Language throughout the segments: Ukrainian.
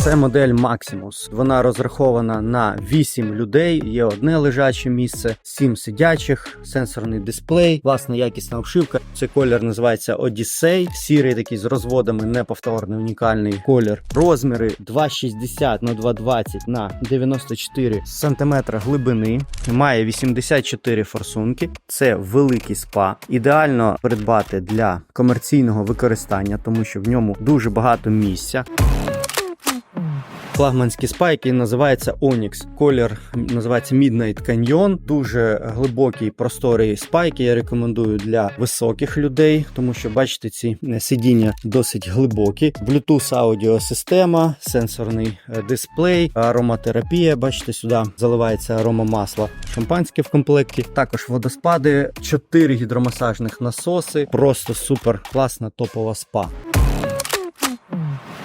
Це модель Maximus. Вона розрахована на 8 людей. Є одне лежаче місце, 7 сидячих, сенсорний дисплей, класна якісна обшивка. Цей колір називається Odyssey. Сірий такий з розводами, неповторний унікальний колір. Розміри 2,60 на 2,20 на 94 см глибини. Має 84 форсунки. Це великий спа. Ідеально придбати для комерційного використання, тому що в ньому дуже багато місця. Флагманський спа, який називається Onyx. Колір називається Midnight Canyon. Дуже глибокий просторий спа, який я рекомендую для високих людей, тому що бачите, ці е, сидіння досить глибокі. Bluetooth аудіосистема, сенсорний е, дисплей, ароматерапія. Бачите, сюди заливається аромамасло. Шампанське в комплекті. Також водоспади, 4 гідромасажних насоси. Просто супер класна топова спа.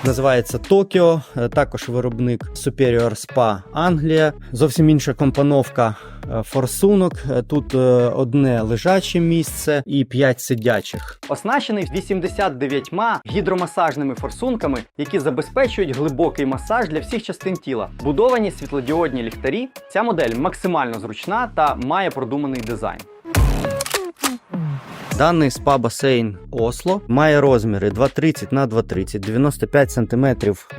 Називається Токіо, е, також виробник Superior Spa Англія. Зовсім інша компоновка е, форсунок. Е, Тут одне лежаче місце і 5 сидячих. Оснащений 89 гідромасажними форсунками, які забезпечують глибокий масаж для всіх частин тіла. Будовані світлодіодні ліхтарі. Ця модель максимально зручна та має продуманий дизайн. Даний спа басейн Осло має розміри 2,30 на 2,30, 95 см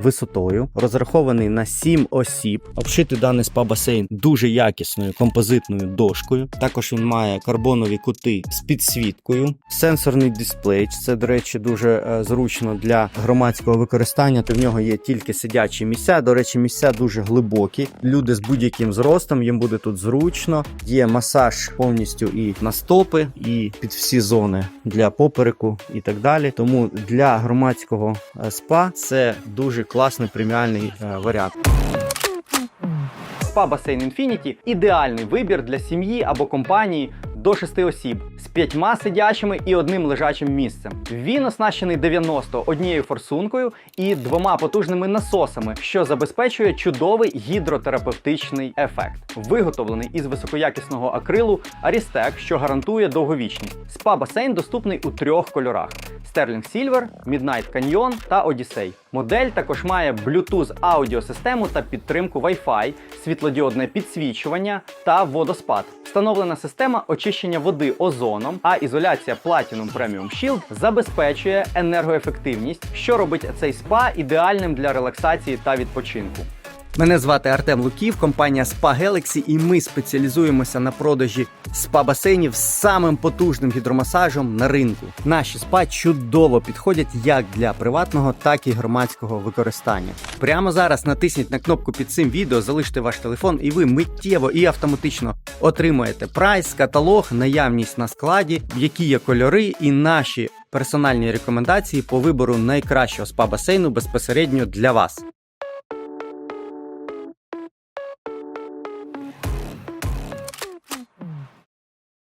висотою, розрахований на 7 осіб. Обшитий даний спа басейн дуже якісною композитною дошкою. Також він має карбонові кути з підсвіткою, сенсорний дисплей. Це, до речі, дуже е, зручно для громадського використання. То в нього є тільки сидячі місця. До речі, місця дуже глибокі. Люди з будь-яким зростом їм буде тут зручно. Є масаж повністю і на стопи, і під всі зони для попереку і так далі. Тому для громадського е, спа це дуже класний преміальний е, варіант. Спа басейн Infinity – ідеальний вибір для сім'ї або компанії до 6 осіб з п'ятьма сидячими і одним лежачим місцем. Він оснащений 90 однією форсункою і двома потужними насосами, що забезпечує чудовий гідротерапевтичний ефект. Виготовлений із високоякісного акрилу Aristec, що гарантує довговічність. Спа басейн доступний у трьох кольорах: Sterling Silver, Midnight Canyon та Odyssey. Модель також має Bluetooth аудіосистему та підтримку Wi-Fi, світлодіодне підсвічування та водоспад. Встановлена система очищення води озоном, а ізоляція Platinum Premium Shield забезпечує енергоефективність, що робить цей спа ідеальним для релаксації та відпочинку. Мене звати Артем Луків, компанія Spa Galaxy, і ми спеціалізуємося на продажі спа-басейнів з самим потужним гідромасажем на ринку. Наші спа чудово підходять як для приватного, так і громадського використання. Прямо зараз натисніть на кнопку під цим відео, залиште ваш телефон, і ви миттєво і автоматично отримаєте прайс, каталог, наявність на складі, які є кольори, і наші персональні рекомендації по вибору найкращого спа-басейну безпосередньо для вас.